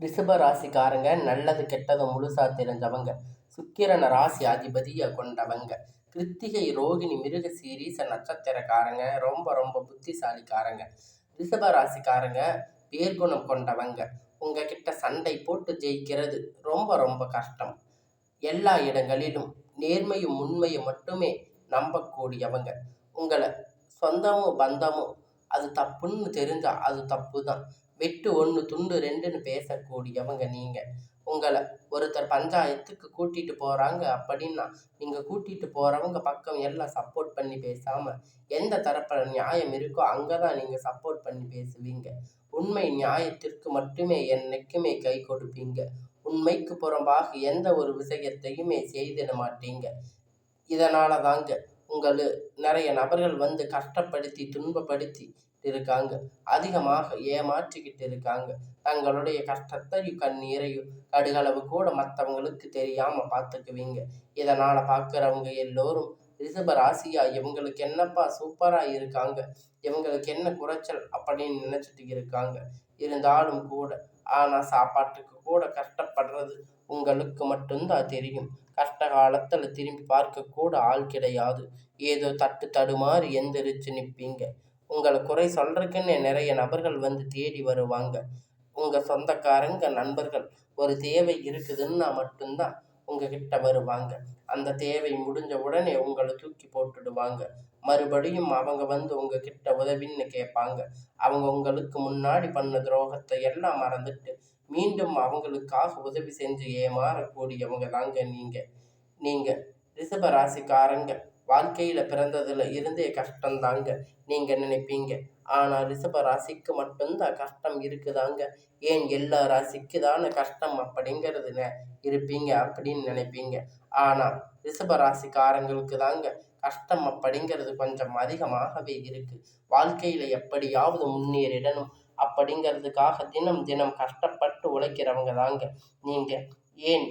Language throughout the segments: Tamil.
ரிஷப ராசிக்காரங்க நல்லது கெட்டது முழுசா தெரிஞ்சவங்க. சுக்கிரன ராசி அதிபதியை கொண்டவங்க. கிருத்திகை ரோகிணி மிருக சீரீச நட்சத்திரக்காரங்க ரொம்ப ரொம்ப புத்திசாலிக்காரங்க. ரிஷப ராசிக்காரங்க பேர்குணம் கொண்டவங்க. உங்ககிட்ட சண்டை போட்டு ஜெயிக்கிறது ரொம்ப ரொம்ப கஷ்டம். எல்லா இடங்களிலும் நேர்மையும் உண்மையும் மட்டுமே நம்பக்கூடியவங்க. உங்களை சொந்தமும் பந்தமும் அது தப்புன்னு தெரிஞ்சால் அது தப்பு தான் வெட்டு ஒன்று துண்டு ரெண்டுன்னு பேசக்கூடியவங்க நீங்கள் உங்களை ஒருத்தர் பஞ்சாயத்துக்கு கூட்டிகிட்டு போகிறாங்க அப்படின்னா நீங்கள் கூட்டிகிட்டு போகிறவங்க பக்கம் எல்லாம் சப்போர்ட் பண்ணி பேசாமல் எந்த தரப்பில் நியாயம் இருக்கோ அங்கே தான் நீங்கள் சப்போர்ட் பண்ணி பேசுவீங்க. உண்மை நியாயத்திற்கு மட்டுமே என்னைக்குமே கை கொடுப்பீங்க. உண்மைக்கு புறம்பாக எந்த ஒரு விஷயத்தையுமே செய்திட மாட்டீங்க. இதனால தாங்க உங்களை நிறைய நபர்கள் வந்து கஷ்டப்படுத்தி துன்பப்படுத்தி இருக்காங்க அதிகமாக ஏமாற்றிக்கிட்டு இருக்காங்க. தங்களுடைய கஷ்டத்தையும் கண்ணீரையும் கடுகளவு கூட மற்றவங்களுக்கு தெரியாம பார்த்துக்குவீங்க. இதனால பார்க்குறவங்க எல்லோரும் ரிஷப ராசியா இவங்களுக்கு என்னப்பா சூப்பரா இருக்காங்க? இவங்களுக்கு என்ன குறைச்சல் அப்படின்னு நினைச்சிட்டு இருக்காங்க. இருந்தாலும் கூட ஆனா சாப்பாட்டுக்கு கூட கஷ்டப்படுறது உங்களுக்கு மட்டும்தான் தெரியும். கஷ்ட காலத்துல திரும்பி பார்க்க கூட ஆள் கிடையாது. ஏதோ தட்டு தடுமாறி எந்திரிச்சு நிற்பீங்க உங்களை குறை சொல்கிறதுக்குன்னு நிறைய நபர்கள் வந்து தேடி வருவாங்க. உங்கள் சொந்தக்காரங்க நண்பர்கள் ஒரு தேவை இருக்குதுன்னா மட்டும்தான் உங்ககிட்ட வருவாங்க. அந்த தேவை முடிஞ்ச உடனே உங்களை தூக்கி போட்டுடுவாங்க. மறுபடியும் அவங்க வந்து உங்ககிட்ட உதவின்னு கேட்பாங்க. அவங்க உங்களுக்கு முன்னாடி பண்ண துரோகத்தை எல்லாம் மறந்துட்டு மீண்டும் அவங்களுக்காக உதவி செஞ்சு ஏமாறக்கூடியவங்க தாங்க நீங்கள் நீங்கள் ரிஷப ராசிக்காரங்க. வாழ்க்கையில் பிறந்ததில் இருந்தே கஷ்டம்தாங்க நீங்கள் நினைப்பீங்க. ஆனால் ரிஷப ராசிக்கு மட்டும்தான் கஷ்டம் இருக்குதாங்க. ஏன் எல்லா ராசிக்கு தானே கஷ்டம் அப்படிங்கிறது இருப்பீங்க அப்படின்னு நினைப்பீங்க. ஆனால் ரிஷப ராசிக்காரங்களுக்கு தாங்க கஷ்டம் அப்படிங்கிறது கொஞ்சம் அதிகமாகவே இருக்கு. வாழ்க்கையில் எப்படியாவது முன்னேறிடணும் அப்படிங்கிறதுக்காக தினம் தினம் கஷ்டப்பட்டு உழைக்கிறவங்க தாங்க நீங்கள் ஏன்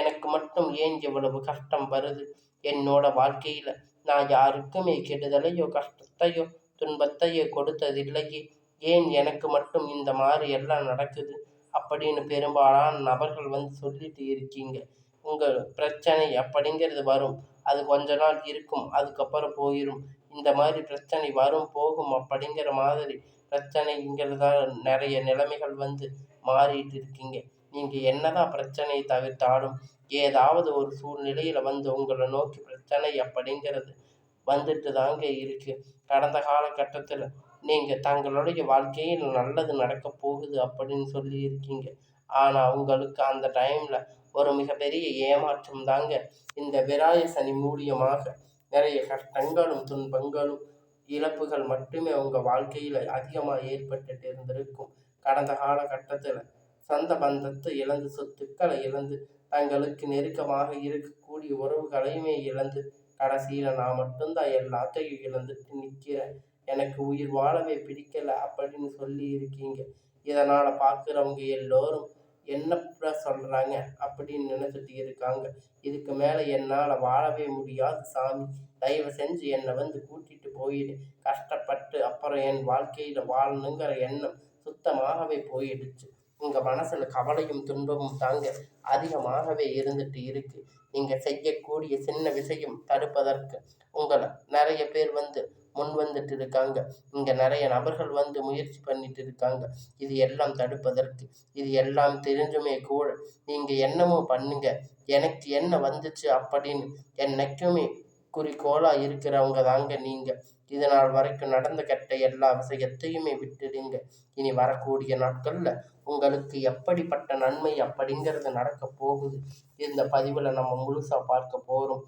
எனக்கு மட்டும் ஏன் இவ்வளவு கஷ்டம் வருது? என்னோட வாழ்க்கையில் நான் யாருக்குமே கெடுதலையோ கஷ்டத்தையோ துன்பத்தையோ கொடுத்ததில்லையே. ஏன் எனக்கு மட்டும் இந்த மாதிரி எல்லாம் நடக்குது? அப்படின்னு பெரும்பாலான நபர்கள் வந்து சொல்லிட்டு இருக்கீங்க. உங்கள் பிரச்சனை அப்படிங்கிறது வரும். அது கொஞ்ச நாள் இருக்கும் அதுக்கப்புறம் போயிடும் இந்த மாதிரி பிரச்சனை வரும் போகும் அப்படிங்கிற மாதிரி பிரச்சனைங்கிறதால நிறைய நிலைமைகள் வந்து மாறிட்டு இருக்கீங்க. நீங்கள் என்னதான் பிரச்சனையை தவிர்த்தாலும் ஏதாவது ஒரு சூழ்நிலையில் வந்து உங்களை நோக்கி பிரச்சனை அப்படிங்கிறது வந்துட்டு தாங்க இருக்கு. கடந்த காலகட்டத்தில் நீங்கள் தங்களுடைய வாழ்க்கையில் நல்லது நடக்க போகுது அப்படின்னு சொல்லி இருக்கீங்க. ஆனால் உங்களுக்கு அந்த டைமில் ஒரு மிகப்பெரிய ஏமாற்றம் தாங்க இந்த விராய சனி மூலியமாக நிறைய கஷ்டங்களும் துன்பங்களும் இழப்புகள் மட்டுமே உங்கள் வாழ்க்கையில் அதிகமாக ஏற்பட்டுட்டு இருந்திருக்கும். கடந்த காலகட்டத்தில் சொந்த பந்தத்தை இழந்து சொத்துக்களை இழந்து தங்களுக்கு நெருக்கமாக இருக்கக்கூடிய உறவுகளையுமே இழந்து கடைசியில் நான் மட்டும்தான் எல்லாத்தையும் இழந்துட்டு நிற்கிறேன். எனக்கு உயிர் வாழவே பிடிக்கல அப்படின்னு சொல்லி இருக்கீங்க. இதனால் பார்க்குறவங்க எல்லோரும் என்ன சொல்கிறாங்க அப்படின்னு நினச்சிட்டு இருக்காங்க. இதுக்கு மேலே என்னால் வாழவே முடியாது சாமி. தயவு செஞ்சு என்னை வந்து கூட்டிகிட்டு போயிடு. கஷ்டப்பட்டு அப்புறம் என் வாழ்க்கையில் வாழணுங்கிற எண்ணம் சுத்தமாகவே போயிடுச்சு. உங்கள் மனசில் கவலையும் துன்பமும் தாங்க அதிகமாகவே இருந்துட்டு இருக்கு. நீங்கள் செய்யக்கூடிய சின்ன விஷயம் தடுப்பதற்கு உங்களை நிறைய பேர் வந்து முன் வந்துட்டு இருக்காங்க. இங்கே நிறைய நபர்கள் வந்து முயற்சி பண்ணிட்டு இருக்காங்க. இது எல்லாம் தடுப்பதற்கு இது எல்லாம் தெரிஞ்சுமே கூட நீங்கள் என்னமோ பண்ணுங்க. எனக்கு என்ன வந்துச்சு அப்படின்னு என்னைக்குமே குறிக்கோளாக இருக்கிறவங்க தாங்க நீங்கள் இது நாள் வரைக்கும் நடந்த கெட்ட எல்லா விஷயத்தையுமே விட்டுடுங்க. இனி வரக்கூடிய நாட்களில் உங்களுக்கு எப்படிப்பட்ட நன்மை அப்படிங்கிறது நடக்க போகுது. இந்த பதிவில் நம்ம முழுசாக பார்க்க போகிறோம்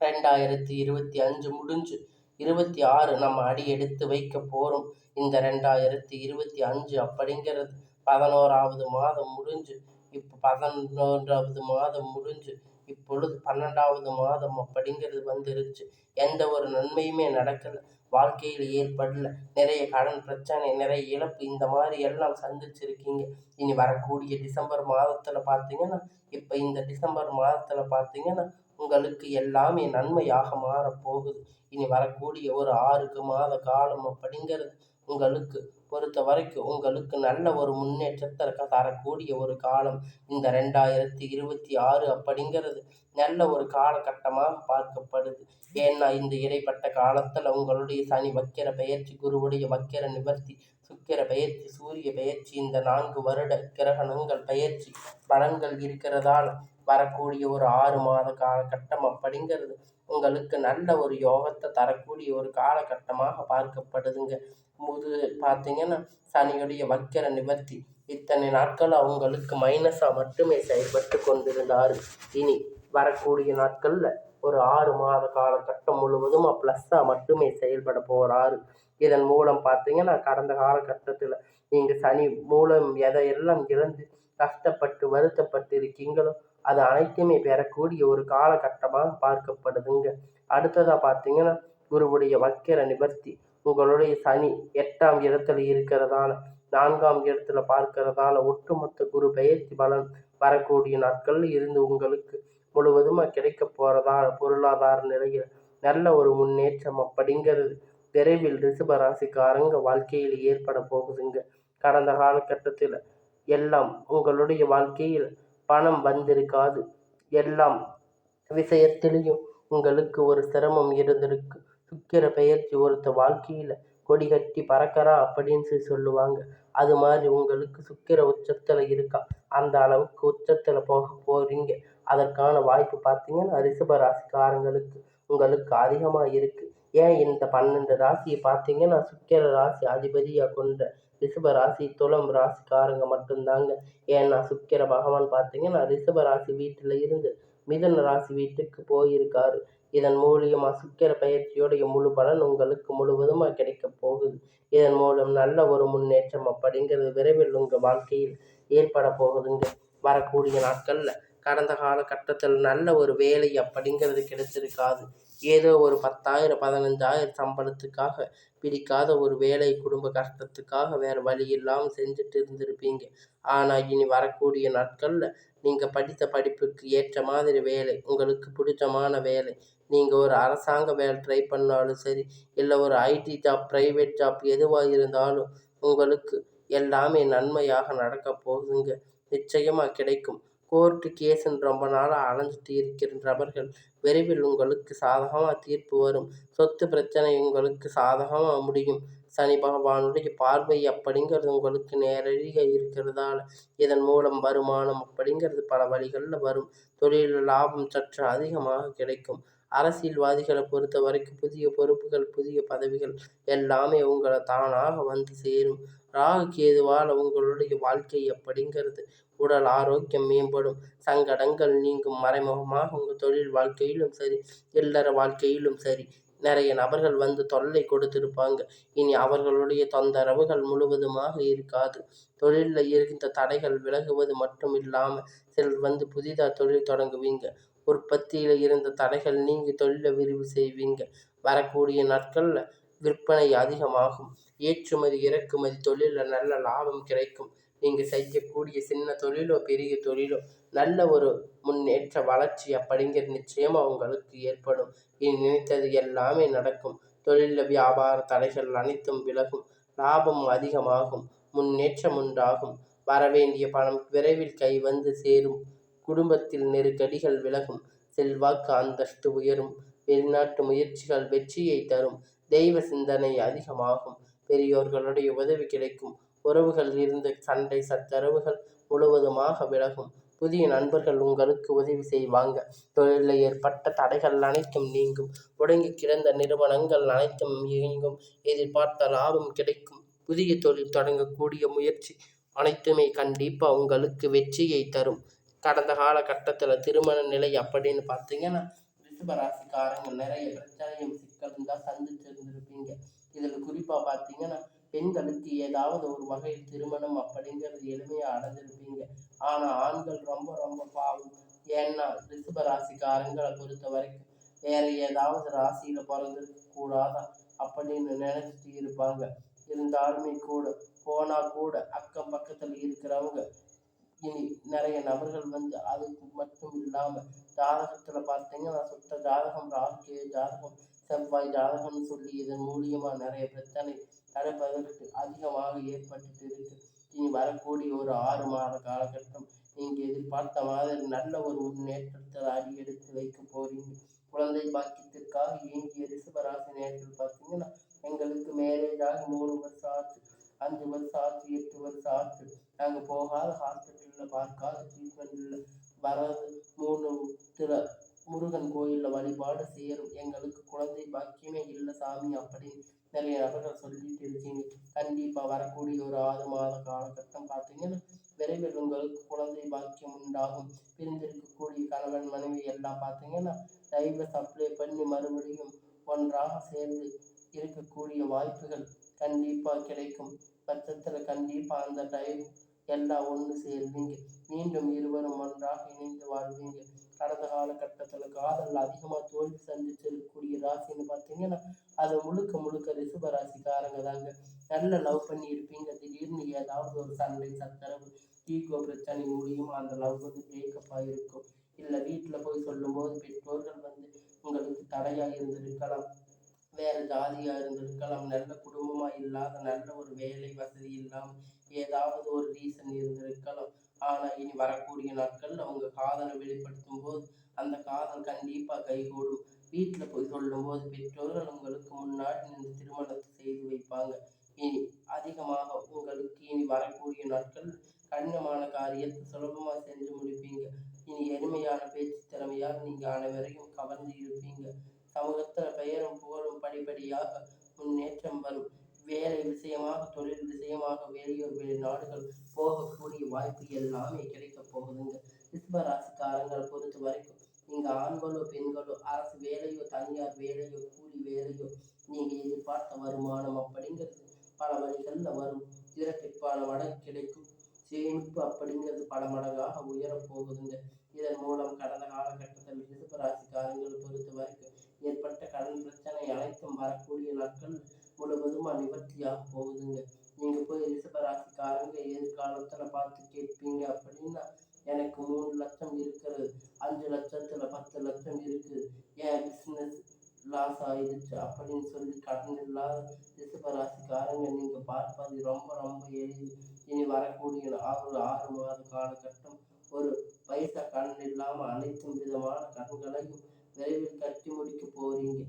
ரெண்டாயிரத்தி இருபத்தி அஞ்சு முடிஞ்சு இருபத்தி ஆறு நம்ம அடி எடுத்து வைக்க போகிறோம் இந்த ரெண்டாயிரத்தி இருபத்தி அஞ்சு அப்படிங்கிறது பதினோராவது மாதம் முடிஞ்சு இப்போ பதினொன்றாவது மாதம் முடிஞ்சு இப்பொழுது பன்னெண்டாவது மாதம் அப்படிங்கிறது வந்துருச்சு. எந்த ஒரு நன்மையுமே நடக்கலை. வாழ்க்கையில் ஏற்படல. நிறைய கடன் பிரச்சனை நிறைய இழப்பு இந்த மாதிரி எல்லாம் சந்திச்சிருக்கீங்க. இனி வரக்கூடிய டிசம்பர் மாதத்தில் பார்த்தீங்கன்னா இப்போ இந்த டிசம்பர் மாதத்தில் பார்த்தீங்கன்னா உங்களுக்கு எல்லாமே நன்மையாக மாறப்போகுது. இனி வரக்கூடிய ஒரு ஆறுக்கு மாத காலம் அப்படிங்கிறது உங்களுக்கு பொறுத்த வரைக்கும் உங்களுக்கு நல்ல ஒரு முன்னேற்றத்தை தரக்கூடிய ஒரு காலம் இந்த ரெண்டாயிரத்தி இருபத்தி ஆறு அப்படிங்கிறது. நல்ல ஒரு காலகட்டமாக பார்க்கப்படுது. ஏன்னா இந்த இடைப்பட்ட காலத்தில் உங்களுடைய சனி வக்கிர பெயர்ச்சி குருவுடைய வக்கிர நிவர்த்தி சுக்கிர பெயர்ச்சி சூரிய பெயர்ச்சி இந்த நான்கு வருட கிரகணங்கள் பெயர்ச்சி பலன்கள் இருக்கிறதால் வரக்கூடிய ஒரு ஆறு மாத காலகட்டம் அப்படிங்கிறது உங்களுக்கு நல்ல ஒரு யோகத்தை தரக்கூடிய ஒரு காலகட்டமாக பார்க்கப்படுதுங்க. முது பார்த்தீங்கன்னா சனியுடைய வக்கிர நிவர்த்தி. இத்தனை நாட்கள் அவங்களுக்கு மைனஸாக மட்டுமே செயல்பட்டு கொண்டிருந்தார். இனி வரக்கூடிய நாட்களில் ஒரு ஆறு மாத காலகட்டம் முழுவதும் ப்ளஸ்ஸாக மட்டுமே செயல்பட போகிறாரு இதன் மூலம் பார்த்தீங்கன்னா கடந்த காலகட்டத்தில் நீங்கள் சனி மூலம் எதையெல்லாம் இழந்து கஷ்டப்பட்டு வருத்தப்பட்டு இருக்கீங்களோ அது அனைத்துமே பெறக்கூடிய ஒரு காலகட்டமாக பார்க்கப்படுதுங்க. அடுத்ததாக பார்த்தீங்கன்னா குருவுடைய வக்கிர நிவர்த்தி. உங்களுடைய சனி எட்டாம் இடத்துல இருக்கிறதால நான்காம் இடத்துல பார்க்கறதால ஒட்டுமொத்த குரு பெயர்ச்சி பலன் வரக்கூடிய நாட்களில் இருந்து உங்களுக்கு முழுவதுமாக கிடைக்க போகிறதால பொருளாதார நிலையில் நல்ல ஒரு முன்னேற்றம் அப்படிங்கிறது விரைவில் ரிஷப ராசிக்காரங்க வாழ்க்கையில் ஏற்பட போகுதுங்க. கடந்த காலகட்டத்தில் எல்லாம் உங்களுடைய வாழ்க்கையில் பணம் வந்திருக்காது. எல்லாம் விஷயத்திலையும் உங்களுக்கு ஒரு சிரமம் இருந்திருக்கு. சுக்கிர பெயர்ச்சி ஒருத்த வாழ்க்கையில் கொடி கட்டி பறக்கிறா அப்படின்னு சொல்லுவாங்க. அது மாதிரி உங்களுக்கு சுக்கிர உச்சத்தில் இருக்கா. அந்த அளவுக்கு உச்சத்தில் போக போகிறீங்க அதற்கான வாய்ப்பு பார்த்தீங்கன்னா ரிஷப ராசிக்காரங்களுக்கு உங்களுக்கு அதிகமாக இருக்குது ஏன் இந்த பன்னெண்டு ராசியை பார்த்தீங்கன்னா சுக்கிர ராசி அதிபதியாக கொண்ட ரிஷப ராசி துளம் ராசிக்காரங்க மட்டும்தாங்க. ஏன்னா சுக்கிர பகவான் பார்த்தீங்கன்னா ரிஷப ராசி வீட்டில் இருந்து மிதன ராசி வீட்டுக்கு போயிருக்காரு. இதன் மூலியமாக சுக்கிர பயிற்சியோடைய முழு பலன் உங்களுக்கு முழுவதுமாக கிடைக்க போகுது. இதன் மூலம் நல்ல ஒரு முன்னேற்றம் அப்படிங்கிறது விரைவில் உங்கள் வாழ்க்கையில் ஏற்பட போகுதுங்க. வரக்கூடிய நாட்களில் கடந்த காலகட்டத்தில் நல்ல ஒரு வேலை அப்படிங்கிறது கிடைச்சிருக்காது. ஏதோ ஒரு பத்தாயிரம் பதினஞ்சாயிரம் சம்பளத்துக்காக பிடிக்காத ஒரு வேலை குடும்ப கஷ்டத்துக்காக வேறு வழி இல்லாமல் செஞ்சுட்டு இருந்திருப்பீங்க. ஆனால் இனி வரக்கூடிய நாட்களில் நீங்கள் படித்த படிப்புக்கு ஏற்ற மாதிரி வேலை உங்களுக்கு பிடிச்சமான வேலை நீங்கள் ஒரு அரசாங்க வேலை ட்ரை பண்ணாலும் சரி இல்லை ஒரு ஐடி ஜாப் ப்ரைவேட் ஜாப் எதுவாக இருந்தாலும் உங்களுக்கு எல்லாமே நன்மையாக நடக்க போகுதுங்க. நிச்சயமாக கிடைக்கும். கோர்ட்டு கேஸுன்னு ரொம்ப நாளாக அலைஞ்சிட்டு இருக்கின்றவர்கள் விரைவில் உங்களுக்கு சாதகமாக தீர்ப்பு வரும். சொத்து பிரச்சனை உங்களுக்கு சாதகமாக முடியும். சனி பகவானுடைய பார்வை அப்படிங்கிறது உங்களுக்கு நேரடியாக இருக்கிறதால இதன் மூலம் வருமானம் அப்படிங்கிறது பல வழிகளில் வரும். தொழில் லாபம் சற்று அதிகமாக கிடைக்கும். அரசியல்வாதிகளை பொறுத்த வரைக்கும் புதிய பொறுப்புகள் புதிய பதவிகள் எல்லாமே உங்களை தானாக வந்து சேரும். ராகு கேதுவால் உங்களுடைய வாழ்க்கை அப்படிங்கிறது உடல் ஆரோக்கியம் மேம்படும் சங்கடங்கள் நீங்கும் மறைமுகமாக உங்கள் தொழில் வாழ்க்கையிலும் சரி இல்லற வாழ்க்கையிலும் சரி நிறைய நபர்கள் வந்து தொல்லை கொடுத்திருப்பாங்க. இனி அவர்களுடைய தொந்தரவுகள் முழுவதுமாக இருக்காது. தொழிலில் இருந்த தடைகள் விலகுவது மட்டும் இல்லாமல் சிலர் வந்து புதிதாக தொழில் தொடங்குவீங்க. உற்பத்தியில் இருந்த தடைகள் நீங்கி தொழிலை விரிவு செய்வீங்க வரக்கூடிய நாட்களில் விற்பனை அதிகமாகும். ஏற்றுமதி இறக்குமதி தொழிலில் நல்ல லாபம் கிடைக்கும். நீங்கள் செய்யக்கூடிய சின்ன தொழிலோ பெரிய தொழிலோ நல்ல ஒரு முன்னேற்ற வளர்ச்சி அப்படிங்கிற நிச்சயமாக உங்களுக்கு ஏற்படும். இனி நினைத்தது எல்லாமே நடக்கும். தொழிலில் வியாபார தடைகள் அனைத்தும் விலகும். லாபம் அதிகமாகும். முன்னேற்றம் உண்டாகும். வரவேண்டிய பணம் விரைவில் கை வந்து சேரும். குடும்பத்தில் நெருக்கடிகள் விலகும். செல்வாக்கு அந்தஸ்து உயரும். வெளிநாட்டு முயற்சிகள் வெற்றியை தரும். தெய்வ சிந்தனை அதிகமாகும். பெரியோர்களுடைய உதவி கிடைக்கும். உறவுகள் இருந்த சண்டை சச்சரவுகள் முழுவதுமாக விலகும். புதிய நண்பர்கள் உங்களுக்கு உதவி செய்வாங்க. தொழிலில் ஏற்பட்ட தடைகள் அனைத்தும் நீங்கும். முடங்கி கிடந்த நிறுவனங்கள் அனைத்தும் இயங்கும். எதிர்பார்த்த லாபம் கிடைக்கும். புதிய தொழில் தொடங்கக்கூடிய முயற்சி அனைத்துமே கண்டிப்பாக உங்களுக்கு வெற்றியை தரும். கடந்த காலகட்டத்தில் திருமண நிலை அப்படின்னு பார்த்தீங்கன்னா ரிஷபராசிக்காரங்க நிறைய பிரச்சனையும் சிக்கலும் தான் சந்திச்சிருந்திருப்பீங்க. இதில் குறிப்பாக பார்த்தீங்கன்னா பெண்களுக்கு ஏதாவது ஒரு வகையில் திருமணம் அப்படிங்கிறது எளிமையாக அடைஞ்சிருப்பீங்க. ஆனால் ஆண்கள் ரொம்ப ரொம்ப பாவம். ஏன்னா ரிஷப ராசிக்காரங்களை பொறுத்த வரைக்கும் வேற ஏதாவது ராசியில் பிறந்திருக்க கூடாதா அப்படின்னு நினைச்சிட்டு இருப்பாங்க. இருந்தாலுமே கூட போனால் கூட அக்கம் பக்கத்தில் இருக்கிறவங்க நிறைய நபர்கள் வந்து அதுக்கு மட்டும் இல்லாமல் ஜாதகத்தில் பார்த்தீங்கன்னா சுத்த ஜாதகம் ராகு ஜாதகம் செவ்வாய் ஜாதகம்னு சொல்லி இதன் மூலியமாக நிறைய பிரச்சனை தடுப்பதற்கு அதிகமாக ஏற்பட்டு இருக்கு. இனி வரக்கூடிய ஒரு ஆறு மாத காலகட்டம் நீங்கள் எதிர்பார்த்த மாதிரி நல்ல ஒரு முன்னேற்றத்தை அடி எடுத்து வைக்க போறீங்க. குழந்தை பாக்கியத்திற்காக இயங்கிய ரிஷபராசி நேரத்தில் பார்த்தீங்கன்னா எங்களுக்கு மேரேஜ் ஆகி மூணு வருஷம் ஆச்சு அஞ்சு வருஷம் ஆச்சு எட்டு வருஷம் ஆச்சு. நாங்கள் போகாத ஹாஸ்பிட்டலில் பார்க்காத ட்ரீட்மெண்ட்டில் வராது மூணு திரு முருகன் கோயிலில் வழிபாடு சேரும் எங்களுக்கு குழந்தை பாக்கியமே இல்லை சாமி அப்படின்னு நிறைய நபர்கள் சொல்லிட்டு இருக்கீங்க. கண்டிப்பாக வரக்கூடிய ஒரு ஆறு மாத காலகட்டம் பார்த்தீங்கன்னா விரைவில் உங்களுக்கு குழந்தை பாக்கியம் உண்டாகும். பிரிந்திருக்கக்கூடிய கணவன் மனைவி எல்லாம் பார்த்தீங்கன்னா டைவர்ஸ் சப்ளை பண்ணி மறுபடியும் ஒன்றாக சேர்ந்து இருக்கக்கூடிய வாய்ப்புகள் கண்டிப்பாக கிடைக்கும். பட்சத்தில் கண்டிப்பாக அந்த டைம் எல்லாம் ஒன்று சேர்வீங்க மீண்டும் இருவரும் ஒன்றாக இணைந்து வாழ்வீங்க கடந்த காலகட்டத்தில் காதல் அதிகமாக தோல்வி சந்திச்சிருக்கக்கூடிய ராசின்னு பார்த்தீங்கன்னா அது முழுக்க முழுக்க ரிஷப ராசிக்காரங்க தாங்க. நல்ல லவ் பண்ணி இருப்பீங்க திடீர்னு ஏதாவது ஒரு சண்டை சத்தரவு ஈகோ பிரச்சனை மூலியமாக அந்த லவ் வந்து பிரேக்கப் ஆகிருக்கும் இல்லை வீட்டில் போய் சொல்லும்போது பெற்றோர்கள் வந்து உங்களுக்கு தடையாக இருந்திருக்கலாம். வேற ஜாதியாக இருந்திருக்கலாம். நல்ல குடும்பமாக இல்லாத நல்ல ஒரு வேலை வசதி இல்லாமல் ஏதாவது ஒரு ரீசன் இருந்திருக்கலாம். ஆனால் இனி வரக்கூடிய நாட்கள் அவங்க காதலை வெளிப்படுத்தும் போது அந்த காதல் கண்டிப்பாக கைகூடும். வீட்டில் போய் சொல்லும்போது பெற்றோர்கள் உங்களுக்கு முன்னாடி நின்று திருமணத்தை செய்து வைப்பாங்க. இனி அதிகமாக உங்களுக்கு இனி வரக்கூடிய நாட்கள் கடினமான காரியத்தை சுலபமாக செஞ்சு முடிப்பீங்க. இனி எளிமையான பேச்சு திறமையால் நீங்கள் அனைவரையும் கவர்ந்து இருப்பீங்க. சமூகத்தில் பெயரும் புகழும் படிப்படியாக முன்னேற்றம் வரும். வேலை விஷயமாக தொழில் விஷயமாக வெளியூர் வெளிநாடுகள் போகக்கூடிய வாய்ப்பு எல்லாமே கிடைக்க போகுதுங்க. ரிஷப ராசிக்காரங்களை பொறுத்த வரைக்கும் நீங்க ஆண்களோ பெண்களோ அரசு வேலையோ தனியார் வேலையோ கூலி வேலையோ நீங்க எதிர்பார்த்த வருமானம் அப்படிங்கிறது பல வழிகளில் வரும். இரட்டிப்பான மடங்கு கிடைக்கும். சேமிப்பு அப்படிங்கிறது பல மடங்காக உயரப் போகுதுங்க. இதன் மூலம் கடந்த காலகட்டத்தில் ரிஷப ராசிக்காரங்களை பொறுத்த வரைக்கும் ஏற்பட்ட கடன் பிரச்சனை அனைத்தும் வரக்கூடிய நாட்கள் முழுவதுமா நிவர்த்தியாக போகுதுங்க. நீங்க போய் ரிஷபராசிக்காரங்க எதிர்காலத்துல பார்த்து கேட்பீங்க அப்படின்னா எனக்கு மூணு லட்சம் இருக்கிறது அஞ்சு லட்சத்துல பத்து லட்சம் இருக்குது. என் பிஸ்னஸ் லாஸ் ஆயிடுச்சு அப்படின்னு சொல்லி கடன் இல்லாத ரிஷபராசிக்காரங்க நீங்க பார்ப்பது ரொம்ப ரொம்ப எளிது. இனி வரக்கூடிய ஒரு ஆறு மாத காலகட்டம் ஒரு பைசா கடன் இல்லாம அனைத்து விதமான கடன்களையும் விரைவில் கட்டி முடிக்க போறீங்க.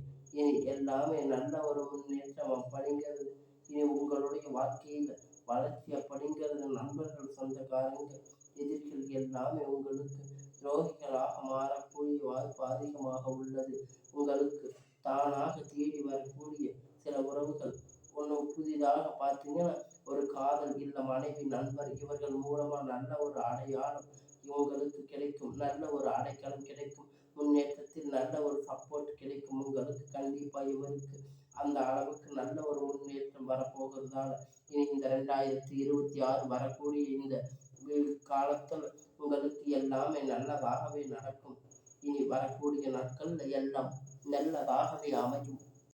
எல்லாமே நல்ல ஒரு முன்னேற்றம் அப்படிங்கிறது இனி உங்களுடைய வாழ்க்கையில் வளர்ச்சி அப்படிங்கிறது நண்பர்கள் சொந்தக்காரங்க எதிர்கள் எல்லாமே உங்களுக்கு துரோகிகளாக மாறக்கூடிய வாய்ப்பு அதிகமாக உள்ளது. உங்களுக்கு தானாக தேடி வரக்கூடிய சில உறவுகள். ஒன்று புதிதாக பார்த்தீங்கன்னா ஒரு காதல் இல்லை மனைவி நண்பர் இவர்கள் மூலமாக நல்ல ஒரு அடையாளம் உங்களுக்கு கிடைக்கும். நல்ல ஒரு அடைக்கலம் கிடைக்கும். முன்னேற்றத்தில் நல்ல ஒரு சப்போர்ட் கிடைக்கும். உங்களுக்கு கண்டிப்பாக இவருக்கு அந்த அளவுக்கு நல்ல ஒரு முன்னேற்றம் வரப்போகிறதால இனி இந்த ரெண்டாயிரத்தி இருபத்தி ஆறு வரக்கூடிய இந்த காலத்தில் உங்களுக்கு எல்லாமே நல்லதாகவே நடக்கும். இனி வரக்கூடிய நாட்களில் எல்லாம் நல்லதாகவே அமையும்.